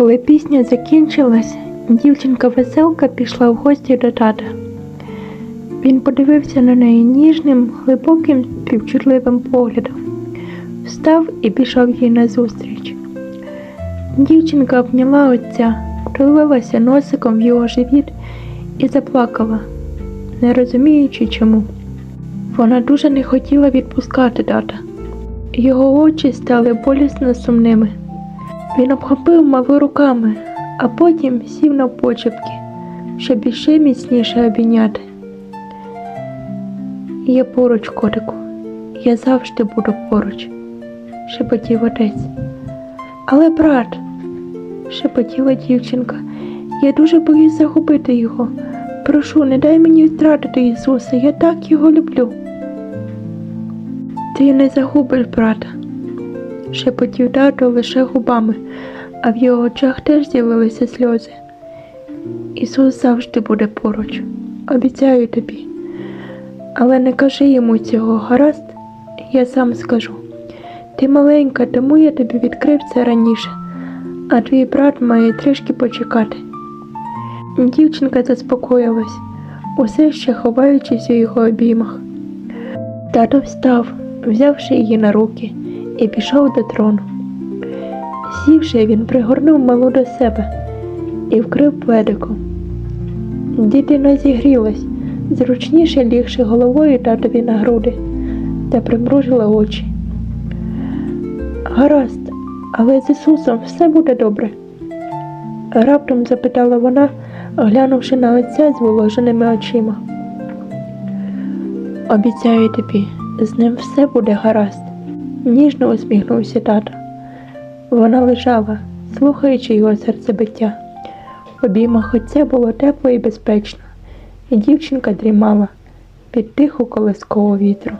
Коли пісня закінчилась, дівчинка веселка пішла в гості до тата. Він подивився на неї ніжним, глибоким, співчутливим поглядом, встав і пішов їй назустріч. Дівчинка обняла отця, прилилася носиком в його живіт і заплакала, не розуміючи чому. Вона дуже не хотіла відпускати тата. Його очі стали болісно сумними. Він обхопив малу руками, а потім сів на почепки, щоб іще міцніше обійняти. Я поруч, котику, я завжди буду поруч, шепотів отець. Але брат, шепотіла дівчинка, я дуже боюсь загубити його. Прошу, не дай мені втратити Ісуса, я так його люблю. Ти не загубиш брата, шепотів тато лише губами, а в його очах теж з'явилися сльози. Ісус завжди буде поруч, обіцяю тобі. Але не кажи йому цього, гаразд, я сам скажу. Ти маленька, тому я тобі відкрив це раніше, а твій брат має трішки почекати. Дівчинка заспокоїлась, усе ще ховаючись у його обіймах. Тато встав, взявши її на руки, і пішов до трону. Сівши, він пригорнув малу до себе і вкрив пледиком. Дитина зігрілась, зручніше лігши головою татові на груди та примружила очі. Гаразд, але з Ісусом все буде добре. Раптом запитала вона, глянувши на отця з виложеними очима. Обіцяю тобі, з ним все буде гаразд, ніжно усміхнувся тато. Вона лежала, слухаючи його серцебиття. Обіймах отця було тепло і безпечно, і дівчинка дрімала під тиху колискову вітру.